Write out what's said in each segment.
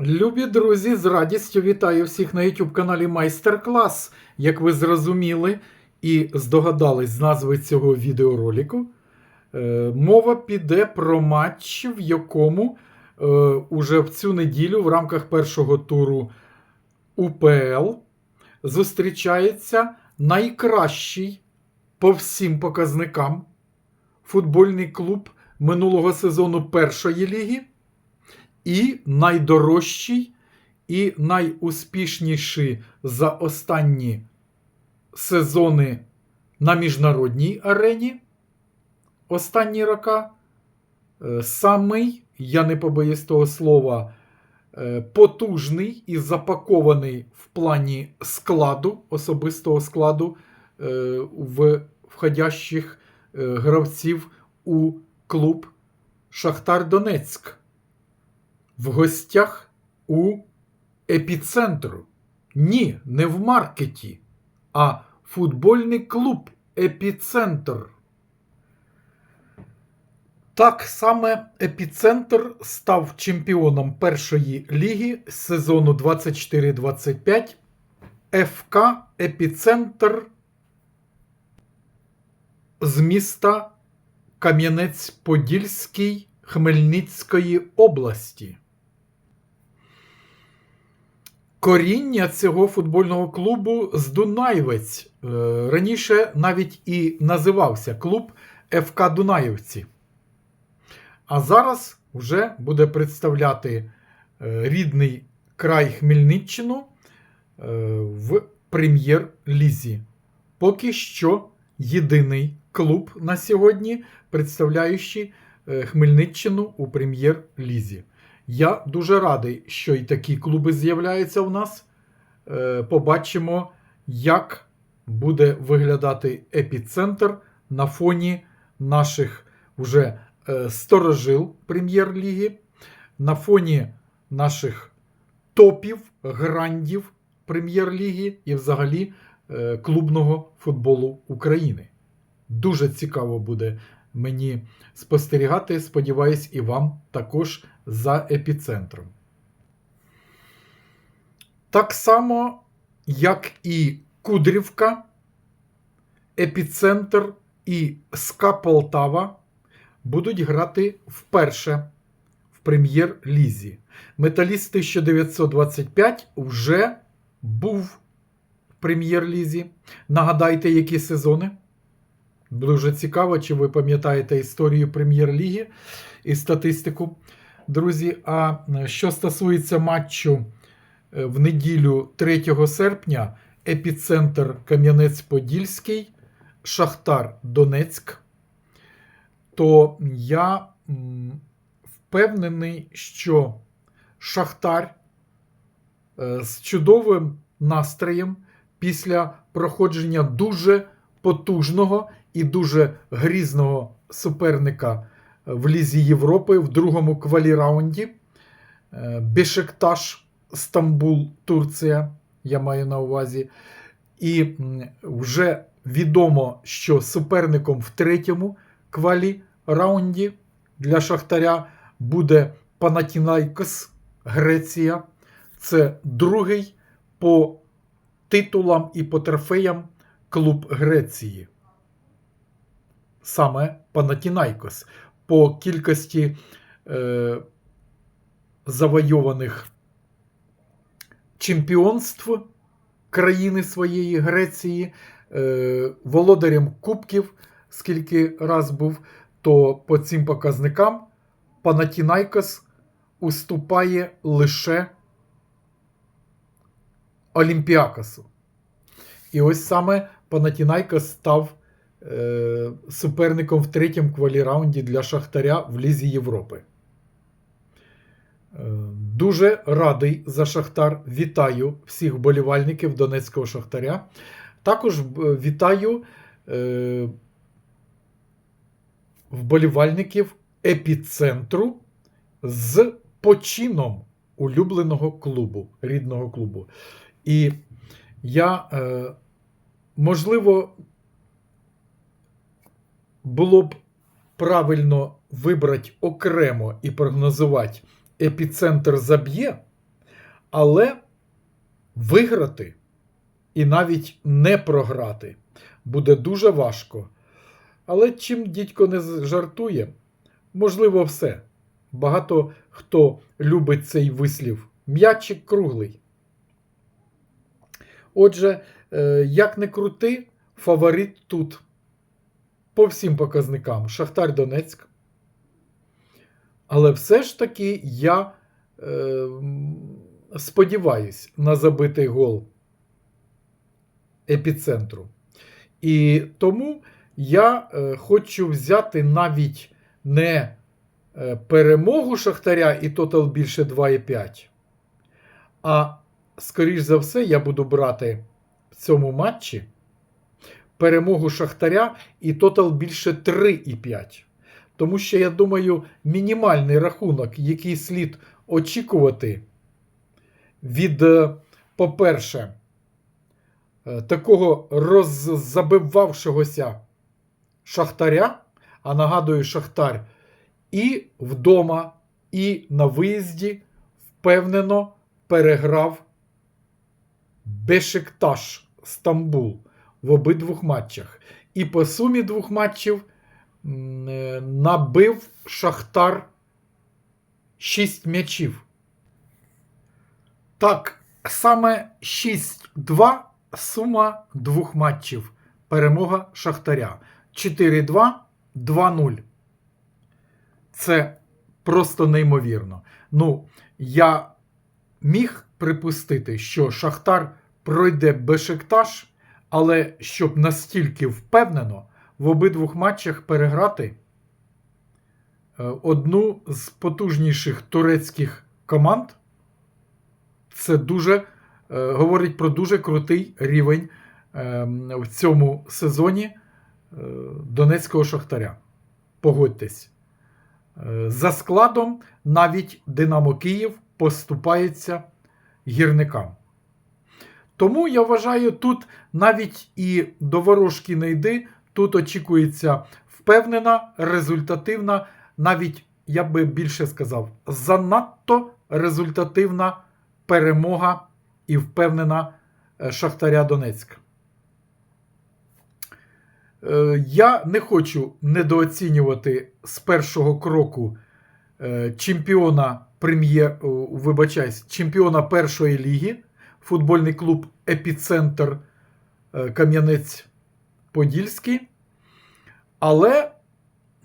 Любі друзі, з радістю вітаю всіх на YouTube каналі Майстер Клас. Як ви зрозуміли і здогадались з назви цього відеоролику, е, мова піде про матч, в якому е, уже в цю неділю в рамках першого туру УПЛ зустрічається найкращий по всім показникам футбольний клуб минулого сезону першої ліги і найдорожчий, і найуспішніший за останні сезони на міжнародній арені. Останні роки. Е, Самий, я не побоюсь того слова, е, потужний і запакований в плані складу, особистого складу е, в входящих гравців у клуб Шахтар Донецьк в гостях у епіцентру. Ні, не в маркеті, а футбольний клуб Епіцентр. Так саме епіцентр став чемпіоном першої ліги сезону 24-25 ФК Епіцентр з міста Кам'янець-Подільський Хмельницької області. Коріння цього футбольного клубу з Дунаєвець. Е, Раніше навіть і називався клуб ФК Дунаєвці. А зараз вже буде представляти е, рідний край Хмельниччину е, в прем'єр-лізі. Поки що єдиний клуб на сьогодні, представляючий е, Хмельниччину у прем'єр-лізі. Я дуже радий, що і такі клуби з'являються у нас. Е, Побачимо, як буде виглядати епіцентр на фоні наших вже е, сторожил прем'єр-ліги, на фоні наших топів, грандів прем'єр-ліги і взагалі е, клубного футболу України. Дуже цікаво буде мені спостерігати. Сподіваюсь, і вам також за епіцентром. Так само, як і Кудрівка, епіцентр і СКА Полтава будуть грати вперше в прем'єр-лізі. Металіст 1925 вже був в прем'єр-лізі. Нагадайте, які сезони. Дуже цікаво, чи ви пам'ятаєте історію прем'єр-ліги і статистику. Друзі, а що стосується матчу е, в неділю 3 серпня, епіцентр Кам'янець-Подільський, Шахтар Донецьк, то я впевнений, що Шахтар е, з чудовим настроєм після проходження дуже потужного і дуже грізного суперника в Лізі Європи в другому кваліраунді. Е, Бешекташ Стамбул, Турція, я маю на увазі. І вже відомо, що суперником в третьому квалі-раунді для Шахтаря буде Панатінайкос Греція. Це другий по титулам і по трофеям клуб Греції. Саме Панатінайкос. По кількості е, завойованих чемпіонств країни своєї Греції, е, володарем Кубків, скільки раз був, то по цим показникам Панатінайкос уступає лише Олімпіакосу. І ось саме Панатінайкос став суперником в третьому кваліраунді для Шахтаря в Лізі Європи. Е, Дуже радий за Шахтар. Вітаю всіх вболівальників Донецького Шахтаря. Також е, вітаю е, вболівальників епіцентру з почином улюбленого клубу, рідного клубу. І я, е, можливо, було б правильно вибрати окремо і прогнозувати епіцентр заб'є Але виграти і навіть не програти буде дуже важко. Але чим дідько не жартує, можливо, все. Багато хто любить цей вислів. М'ячик круглий. Отже, е, як не крути, фаворит тут. По всім показникам Шахтар Донецьк. Але все ж таки я е, сподіваюсь на забитий гол епіцентру. І тому я е, хочу взяти навіть не е, перемогу Шахтаря і тотал більше 2,5. А, скоріш за все, я буду брати в цьому матчі перемогу Шахтаря і тотал більше 3,5. Тому що, я думаю, мінімальний рахунок, який слід очікувати від, е, по-перше, е, такого роззабивавшогося Шахтаря, а нагадую, Шахтар і вдома, і на виїзді впевнено переграв Бешикташ Стамбул в обидвох матчах. І по сумі двох матчів е, набив Шахтар 6 м'ячів. Так, саме 6-2 сума двох матчів. Перемога Шахтаря. 4-2, 2-0. Це просто неймовірно. Ну, я міг припустити, що Шахтар пройде Бешикташ, але щоб настільки впевнено в обидвох матчах переграти е, одну з потужніших турецьких команд, це дуже е, говорить про дуже крутий рівень е, в цьому сезоні е, Донецького Шахтаря. Погодьтесь. За складом навіть Динамо Київ поступається гірникам. Тому я вважаю, тут навіть і до ворожки не йди, тут очікується впевнена, результативна, навіть, я би більше сказав, занадто результативна перемога і впевнена е, Шахтаря Донецька. Е, Я не хочу недооцінювати з першого кроку е, чемпіона прем'єр, вибачаюсь, чемпіона першої ліги, футбольний клуб Епіцентр е, Кам'янець-Подільський. Але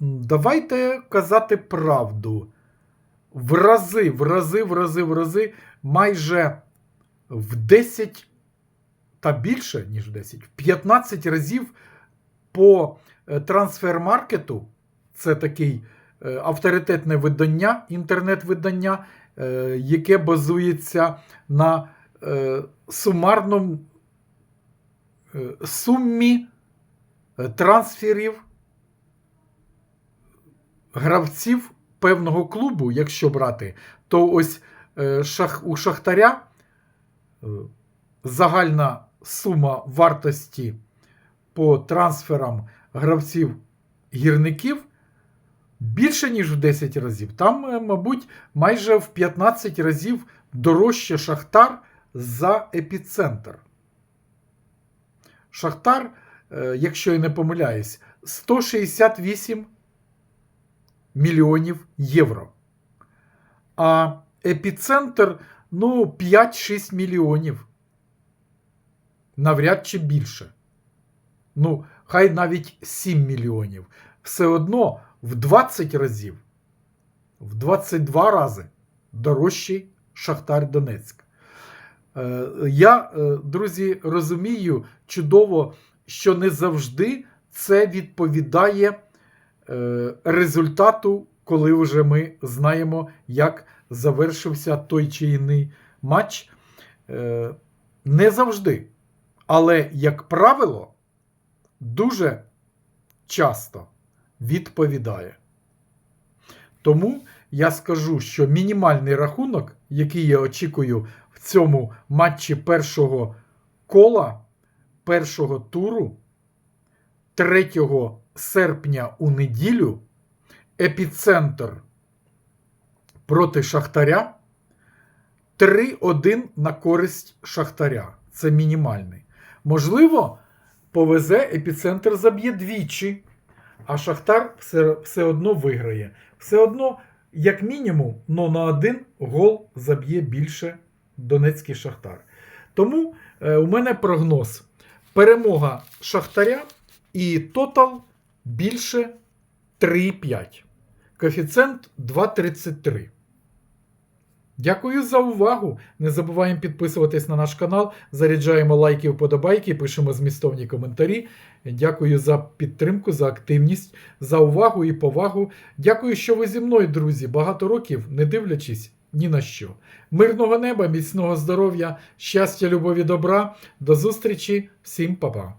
давайте казати правду. В рази, в рази, в рази, в рази, майже в 10 та більше, ніж в 10, в 15 разів по е, трансфер-маркету, це такий е, авторитетне видання, інтернет-видання, яке базується на сумарному е, сумі е, трансферів гравців певного клубу, якщо брати, то ось е, у Шахтаря е, загальна сума вартості по трансферам гравців гірників більше, ніж в 10 разів. Там, е, мабуть, майже в 15 разів дорожче Шахтар за епіцентр. Шахтар, е, якщо я не помиляюсь, 168 мільйонів євро. А епіцентр ну, 5-6 мільйонів. Навряд чи більше. Ну, хай навіть 7 мільйонів. Все одно в 20 разів, в 22 рази дорожчий Шахтар Донецьк. Е, Я, е, друзі, розумію чудово, що не завжди це відповідає е, результату, коли вже ми знаємо, як завершився той чи інший матч. Не завжди. Але, як правило, дуже часто відповідає. Тому я скажу, що мінімальний рахунок, який я очікую цьому матчі першого кола, першого туру, 3 серпня у неділю, епіцентр проти Шахтаря 3-1 на користь Шахтаря. Це мінімальний. Можливо, повезе епіцентр заб'є двічі, а Шахтар все, все одно виграє. Все одно, як мінімум, но на один гол заб'є більше Донецький Шахтар. Тому е, у мене прогноз: перемога Шахтаря і тотал більше 3,5. Коефіцієнт 2,33. Дякую за увагу. Не забуваємо підписуватись на наш канал, заряджаємо лайки, вподобайки, пишемо змістовні коментарі. Дякую за підтримку, за активність, за увагу і повагу. Дякую, що ви зі мною, друзі, багато років, не дивлячись ні на що. Мирного неба, міцного здоров'я, щастя, любові, добра. До зустрічі, всім па-па.